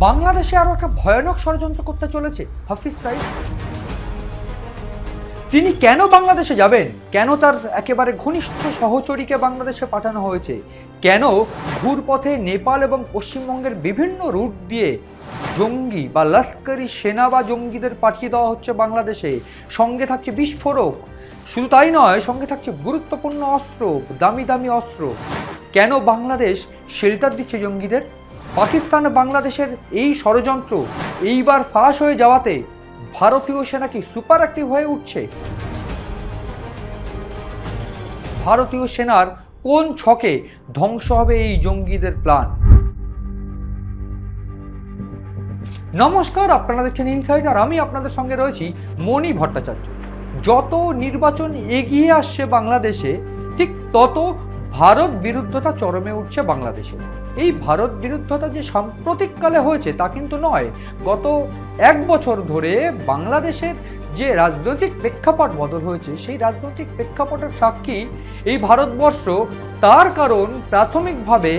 বাংলাদেশে আরও একটা ভয়ানক ষড়যন্ত্র করতে চলেছে হাফিজ সাইদ তিনি কেন বাংলাদেশে যাবেন? কেন তার একেবারে ঘনিষ্ঠ সহচরীকে বাংলাদেশে পাঠানো হয়েছে? কেন ঘুরপথে নেপাল এবং পশ্চিমবঙ্গের বিভিন্ন রুট দিয়ে জঙ্গি বা লস্করি সেনা বা জঙ্গিদের পাঠিয়ে দেওয়া হচ্ছে বাংলাদেশে? সঙ্গে থাকছে বিস্ফোরক। শুধু তাই নয়, সঙ্গে থাকছে গুরুত্বপূর্ণ অস্ত্র, দামি দামি অস্ত্র। কেন বাংলাদেশ শেল্টার দিচ্ছে জঙ্গিদের? পাকিস্তান বাংলাদেশের এই ষড়যন্ত্র এইবার ফাঁস হয়ে যাওয়াতে ভারতীয় সেনা কি সুপার অ্যাক্টিভ হয়ে উঠছে? ভারতীয় সেনার কোন ছকে ধ্বংস হবে এই জঙ্গিদের প্ল্যান? নমস্কার, আপনারা দেখছেন ইনসাইড আর আমি আপনাদের সঙ্গে রয়েছি মণি ভট্টাচার্য। যত নির্বাচন এগিয়ে আসছে বাংলাদেশে, ঠিক তত ভারত বিরুদ্ধতা চরমে উঠছে বাংলাদেশে। এই ভারত বিরুদ্ধতা যে সাম্প্রতিককালে হয়েছে তা কিন্তু নয়, গত এক বছর ধরে বাংলাদেশের যে রাজনৈতিক প্রেক্ষাপট বদল হয়েছে, সেই রাজনৈতিক প্রেক্ষাপটের সাক্ষী এই ভারতবর্ষ। তার কারণ প্রাথমিকভাবে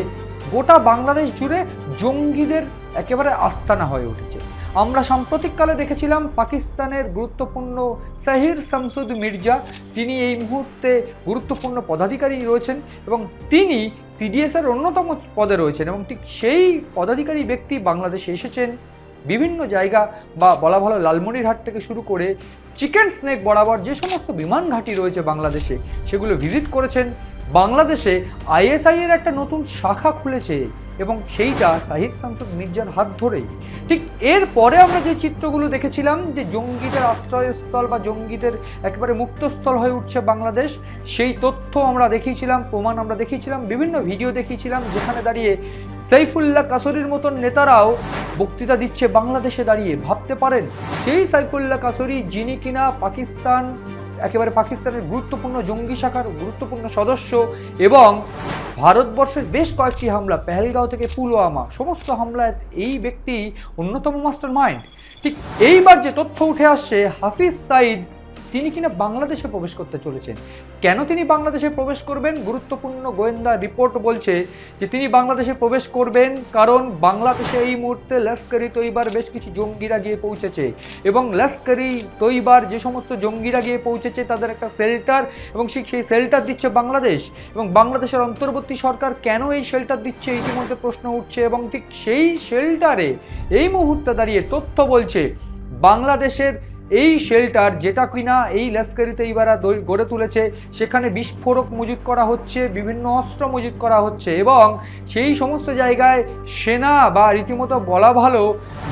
গোটা বাংলাদেশ জুড়ে জঙ্গিদের একেবারে আস্তানা হয়ে উঠেছে। আমরা সাম্প্রতিককালে দেখেছিলাম পাকিস্তানের গুরুত্বপূর্ণ সাহির শামসুদ মির্জা। তিনি এই মুহূর্তে গুরুত্বপূর্ণ পদাধিকারী রয়েছেন এবং তিনি সিডিএসের অন্যতম পদে রয়েছেন এবং ঠিক সেই পদাধিকারী ব্যক্তি বাংলাদেশে এসেছেন বিভিন্ন জায়গা বা বলা ভালো লালমনিরহাট থেকে শুরু করে চিকেন স্নেক বরাবর যে সমস্ত বিমান ঘাঁটি রয়েছে বাংলাদেশে, সেগুলো ভিজিট করেছেন। বাংলাদেশে আইএসআইয়ের একটা নতুন শাখা খুলেছে। এবং সেইটা সাহিদ শামসুদ মির্জার হাত ধরেই। ঠিক এর পরে আমরা যে চিত্রগুলো দেখেছিলাম, যে জঙ্গিদের আশ্রয়স্থল বা জঙ্গিদের একেবারে মুক্তস্থল হয়ে উঠছে বাংলাদেশ, সেই তথ্য আমরা দেখিয়েছিলাম, প্রমাণ আমরা দেখিয়েছিলাম, বিভিন্ন ভিডিও দেখিয়েছিলাম, যেখানে দাঁড়িয়ে সাইফুল্লাহ কাসরির মতন নেতারাও বক্তৃতা দিচ্ছে বাংলাদেশে দাঁড়িয়ে। ভাবতে পারেন, সেই সাইফুল্লাহ কাসরি যিনি কিনা পাকিস্তান একেবারে পাকিস্তানের গুরুত্বপূর্ণ জঙ্গি শাখার গুরুত্বপূর্ণ সদস্য এবং ভারতবর্ষের বেশ কয়েকটি হামলা, পেহেলগাঁও থেকে পুলওয়ামা, সমস্ত হামলায় এই ব্যক্তি অন্যতম মাস্টার মাইন্ড ঠিক এইবার যে তথ্য উঠে আসছে, হাফিজ সাইদ তিনি কিনা বাংলাদেশে প্রবেশ করতে চলেছেন। কেন তিনি বাংলাদেশে প্রবেশ করবেন? গুরুত্বপূর্ণ গোয়েন্দা রিপোর্ট বলছে যে তিনি বাংলাদেশে প্রবেশ করবেন কারণ বাংলাদেশে এই মুহূর্তে লস্করি তৈবার বেশ কিছু জঙ্গিরা গিয়ে পৌঁছেছে এবং লস্করি তৈবার যে সমস্ত জঙ্গিরা গিয়ে পৌঁছেছে তাদের একটা শেল্টার এবং সেই শেল্টার দিচ্ছে বাংলাদেশ। এবং বাংলাদেশের অন্তর্বর্তী সরকার কেন এই শেল্টার দিচ্ছে ইতিমধ্যে প্রশ্ন উঠছে এবং ঠিক সেই শেল্টারে এই মুহূর্তে দাঁড়িয়ে তথ্য বলছে, বাংলাদেশের এই শেল্টার যেটা কিনা, এই লস্করিতে ইবারা গড়ে তুলেছে, সেখানে বিস্ফোরক মজুত করা হচ্ছে, বিভিন্ন অস্ত্র মজুত করা হচ্ছে এবং সেই সমস্ত জায়গায় সেনা বা রীতিমতো বলা ভালো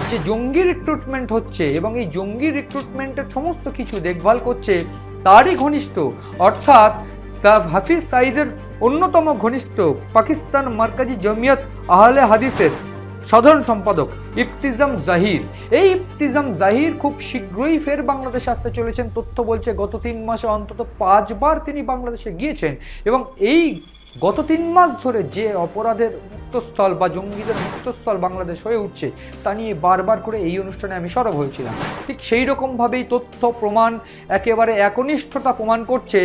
যে জঙ্গি রিক্রুটমেন্ট হচ্ছে এবং এই জঙ্গি রিক্রুটমেন্টের সমস্ত কিছু দেখভাল করছে তারই ঘনিষ্ঠ। অর্থাৎ হাফিজ সাইদের অন্যতম ঘনিষ্ঠ পাকিস্তান মার্কাজি জমিয়ত আহলে হাদিসের সাধারণ সম্পাদক ইফতিজাম জাহির। এই ইফতিজাম জাহির খুব শীঘ্রই ফের বাংলাদেশ আসতে চলেছেন। তথ্য বলছে, গত তিন মাসে অন্তত পাঁচবার তিনি বাংলাদেশে গিয়েছেন এবং এই গত তিন মাস ধরে যে অপরাধের মুক্তস্থল বা জঙ্গিদের মুক্তস্থল বাংলাদেশ হয়ে উঠছে, তা নিয়ে বারবার করে এই অনুষ্ঠানে আমি সরব হয়েছিলাম। ঠিক সেই রকমভাবেই তথ্য, প্রমাণ, একেবারে একনিষ্ঠতা প্রমাণ করছে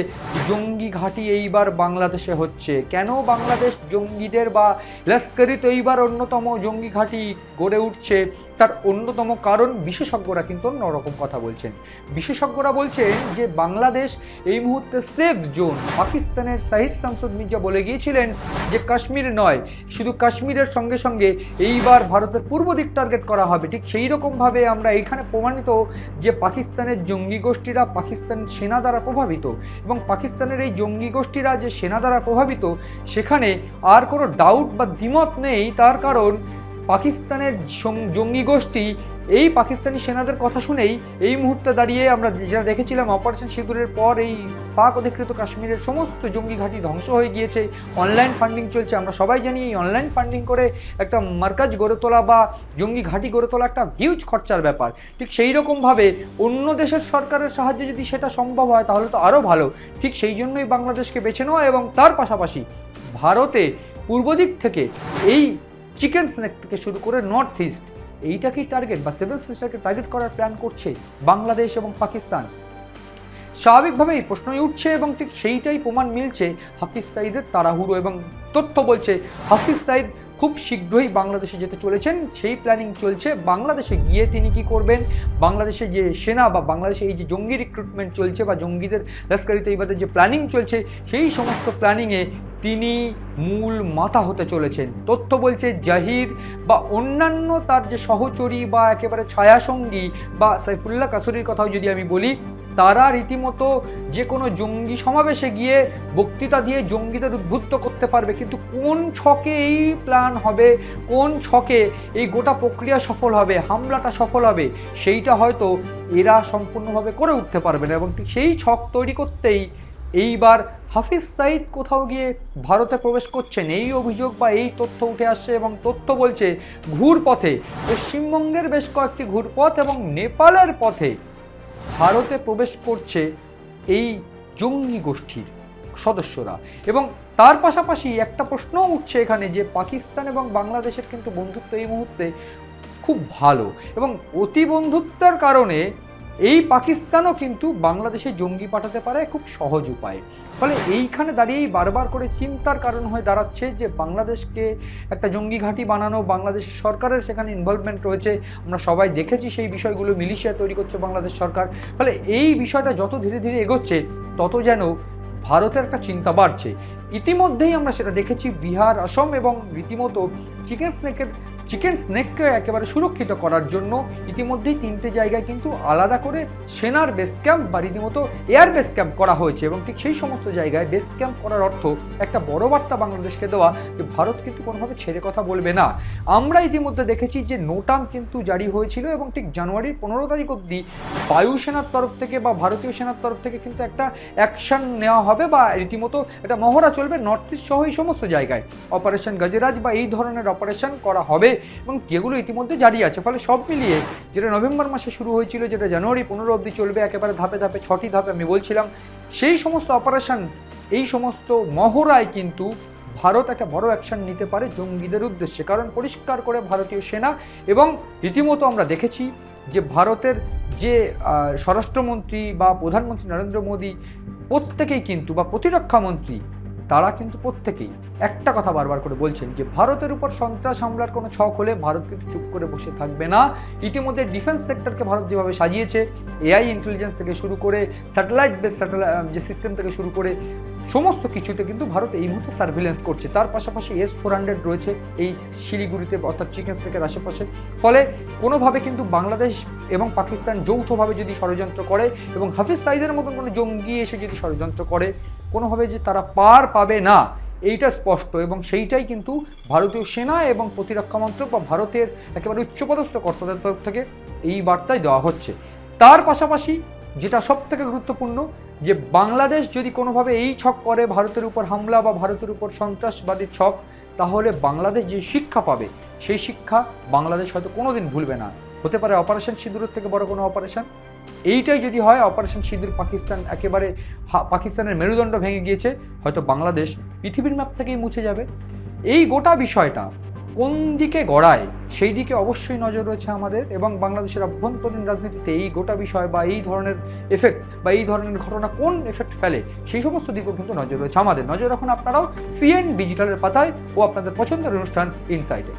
জঙ্গি ঘাঁটি এইবার বাংলাদেশে হচ্ছে। কেন বাংলাদেশ জঙ্গিদের বা লস্করি এইবার অন্যতম জঙ্গি ঘাঁটি গড়ে উঠছে? তার অন্যতম কারণ বিশেষজ্ঞরা কিন্তু অন্যরকম কথা বলছেন। বিশেষজ্ঞরা বলছেন যে বাংলাদেশ এই মুহূর্তে সেফ জোন পাকিস্তানের সাহির শামসুদ মির্জা বলে গিয়েছিলেন যে কাশ্মীর নয়, শুধু কাশ্মীরের সঙ্গে সঙ্গে এইবার ভারতের পূর্ব দিক টার্গেট করা হবে। ঠিক সেই রকমভাবে আমরা এইখানে প্রমাণিত যে পাকিস্তানের জঙ্গি গোষ্ঠীরা পাকিস্তান সেনা দ্বারা প্রভাবিত এবং পাকিস্তানের এই জঙ্গি গোষ্ঠীরা যে সেনা দ্বারা প্রভাবিত, সেখানে আর কোনো ডাউট বা দ্বিমত নেই। তার কারণ পাকিস্তানের জঙ্গি গোষ্ঠী, এই পাকিস্তানি সেনাদের কথা শুনেই এই মুহূর্তে দাঁড়িয়ে আমরা যেটা দেখেছিলাম অপারেশন সিঁদুরের পর এই পাক অধিকৃত কাশ্মীরের সমস্ত জঙ্গি ঘাঁটি ধ্বংস হয়ে গিয়েছে। অনলাইন ফান্ডিং চলছে, আমরা সবাই জানি এই অনলাইন ফান্ডিং করে একটা মার্কাজ গড়ে তোলা বা জঙ্গি ঘাঁটি গড়ে তোলা একটা হিউজ খরচার ব্যাপার। ঠিক সেই রকমভাবে অন্য দেশের সরকারের সাহায্যে যদি সেটা সম্ভব হয়, তাহলে তো আরও ভালো। ঠিক সেই জন্যই বাংলাদেশকে বেছে নেওয়া এবং তার পাশাপাশি ভারতে পূর্ব দিক থেকে এই চিকেন স্ন্যাক থেকে শুরু করে নর্থ ইস্ট এইটাকেই টার্গেট বা সেভেন সিস্টারকে টার্গেট করার প্ল্যান করছে বাংলাদেশ এবং পাকিস্তান। স্বাভাবিকভাবেই প্রশ্নই উঠছে এবং ঠিক সেইটাই প্রমাণ মিলছে হাফিজ সাইদের তাড়াহুড়ো এবং তথ্য বলছে, হাফিজ সাইদ খুব শীঘ্রই বাংলাদেশে যেতে চলেছেন, সেই প্ল্যানিং চলছে। বাংলাদেশে গিয়ে তিনি কি করবেন? বাংলাদেশে যে সেনা বা বাংলাদেশে এই যে জঙ্গি রিক্রুটমেন্ট চলছে বা জঙ্গিদের লস্করি তৈবাদের যে প্ল্যানিং চলছে, সেই সমস্ত প্ল্যানিংয়ে তিনি মূল মাথা হতে চলেছেন। তথ্য বলছে জাহির বা অন্যান্য তার যে সহচরী বা একেবারে ছায়াসঙ্গী বা সাইফুল্লাহ কাসুরির কথাও যদি আমি বলি, তারা রীতিমতো যে কোনো জঙ্গি সমাবেশে গিয়ে বক্তৃতা দিয়ে জঙ্গিদের উদ্বুদ্ধ করতে পারবে। কিন্তু কোন ছকে এই প্ল্যান হবে? কোন ছকে এই গোটা প্রক্রিয়া সফল হবে? হামলাটা সফল হবে? সেইটা হয়তো এরা সম্পূর্ণভাবে করে উঠতে পারবে না। এবং ঠিক সেই ছক তৈরি করতেই এইবার হাফিজ সাইদ কোথাও গিয়ে ভারতে প্রবেশ করছেন? এই অভিযোগ বা এই তথ্য উঠে আসছে এবং তথ্য বলছে, ঘুরপথে, পশ্চিমবঙ্গের বেশ কয়েকটি ঘুরপথ এবং নেপালের পথে ভারতে প্রবেশ করছে এই জঙ্গি গোষ্ঠীর সদস্যরা। এবং তার পাশাপাশি একটা প্রশ্নও উঠছে এখানে যে পাকিস্তান এবং বাংলাদেশের কিন্তু বন্ধুত্ব এই মুহূর্তে খুব ভালো এবং অতি বন্ধুত্বের কারণে এই পাকিস্তানও কিন্তু বাংলাদেশে জঙ্গি পাঠাতে পারে খুব সহজ উপায়ে। ফলে এইখানে দাঁড়িয়েই বারবার করে চিন্তার কারণ হয়ে দাঁড়াচ্ছে যে বাংলাদেশকে একটা জঙ্গি ঘাঁটি বানানো, বাংলাদেশ সরকারের সেখানে ইনভলভমেন্ট রয়েছে, আমরা সবাই দেখেছি সেই বিষয়গুলো মিলিশিয়া তৈরি করছে বাংলাদেশ সরকার। ফলে এই বিষয়টা যত ধীরে ধীরে এগোচ্ছে, তত যেন ভারতের একটা চিন্তা বাড়ছে। ইতিমধ্যেই আমরা সেটা দেখেছি বিহার অসম এবং রীতিমতো চিকেন স্নেকের চিকেন স্নেককে একেবারে সুরক্ষিত করার জন্য ইতিমধ্যেই তিনটে জায়গায় কিন্তু আলাদা করে সেনার বেস ক্যাম্প বা রীতিমতো এয়ার বেস ক্যাম্প করা হয়েছে এবং ঠিক সেই সমস্ত জায়গায় বেস ক্যাম্প করার অর্থ একটা বড় বার্তা বাংলাদেশকে দেওয়া যে ভারত কিন্তু কোনোভাবে ছেড়ে কথা বলবে না। আমরা ইতিমধ্যে দেখেছি যে নোটাম কিন্তু জারি হয়েছিল এবং ঠিক জানুয়ারির পনেরো তারিখ অবধি বায়ুসেনার তরফ থেকে বা ভারতীয় সেনার তরফ থেকে কিন্তু একটা অ্যাকশন নেওয়া হবে বা রীতিমতো একটা মহড়া চলবে নর্থ ইস্ট সহ এই সমস্ত জায়গায়। অপারেশন গজরাজ বা এই ধরনের অপারেশন করা হবে। এবং যেগুলো ইতিমধ্যে জারি আছে, ফলে সব মিলিয়ে যেটা নভেম্বর মাসে শুরু হয়েছিল, যেটা জানুয়ারি পনেরো অবধি চলবে, একেবারে ধাপে ধাপে ছটি ধাপে আমি বলছিলাম, সেই সমস্ত অপারেশন এই সমস্ত মহড়ায় কিন্তু ভারত একটা বড় অ্যাকশন নিতে পারে জঙ্গিদের উদ্দেশ্যে। কারণ পরিষ্কার করে ভারতীয় সেনা এবং রীতিমতো আমরা দেখেছি যে ভারতের যে স্বরাষ্ট্রমন্ত্রী বা প্রধানমন্ত্রী নরেন্দ্র মোদী প্রত্যেকেই কিন্তু বা প্রতিরক্ষা মন্ত্রী তারা কিন্তু প্রত্যেকেই একটা কথা বারবার করে বলছেন যে, ভারতের উপর সন্ত্রাস হামলার কোনো ছক হলে ভারত কিন্তু চুপ করে বসে থাকবে না। ইতিমধ্যে ডিফেন্স সেক্টরকে ভারত যেভাবে সাজিয়েছে, এআই ইন্টেলিজেন্স থেকে শুরু করে স্যাটেলাইট বেস স্যাটেলাইট যে সিস্টেম থেকে শুরু করে, সমস্ত কিছুতে কিন্তু ভারত এই মুহূর্তে সার্ভিলেন্স করছে। তার পাশাপাশি এস ফোর হান্ড্রেড রয়েছে এই শিলিগুড়িতে, অর্থাৎ চিকেন স্টেকের আশেপাশে। ফলে কোনোভাবে কিন্তু বাংলাদেশ এবং পাকিস্তান যৌথভাবে যদি ষড়যন্ত্র করে এবং হাফিজ সাইদের মতন কোনো জঙ্গি এসে যদি ষড়যন্ত্র করে কোনোভাবে যে তারা পার পাবে না, এইটা স্পষ্ট এবং সেইটাই কিন্তু ভারতীয় সেনা এবং প্রতিরক্ষা মন্ত্রক বা ভারতের একেবারে উচ্চপদস্থ কর্তাদের তরফ থেকে এই বার্তায় দেওয়া হচ্ছে। তার পাশাপাশি যেটা সব থেকে গুরুত্বপূর্ণ, যে বাংলাদেশ যদি কোনোভাবে এই ছক করে, ভারতের উপর হামলা বা ভারতের উপর সন্ত্রাসবাদী ছক, তাহলে বাংলাদেশ যে শিক্ষা পাবে, সেই শিক্ষা বাংলাদেশ হয়তো কোনোদিন ভুলবে না। হতে পারে অপারেশন সিঁদুরের থেকে বড় কোনো অপারেশন এইটাই যদি হয় অপারেশন সিঁদুর পাকিস্তান একেবারে পাকিস্তানের মেরুদণ্ড ভেঙে গিয়েছে, হয়তো বাংলাদেশ পৃথিবীর ম্যাপ থেকেই মুছে যাবে। এই গোটা বিষয়টা কোন দিকে গড়ায়, সেই দিকে অবশ্যই নজর রয়েছে আমাদের এবং বাংলাদেশের অভ্যন্তরীণ রাজনীতিতে এই গোটা বিষয় বা এই ধরনের এফেক্ট বা এই ধরনের ঘটনা কোন এফেক্ট ফেলে, সেই সমস্ত দিকেও কিন্তু নজর রয়েছে আমাদের। নজর রাখুন আপনারাও সিএন ডিজিটালের পাতায় ও আপনাদের পছন্দের অনুষ্ঠান ইনসাইটে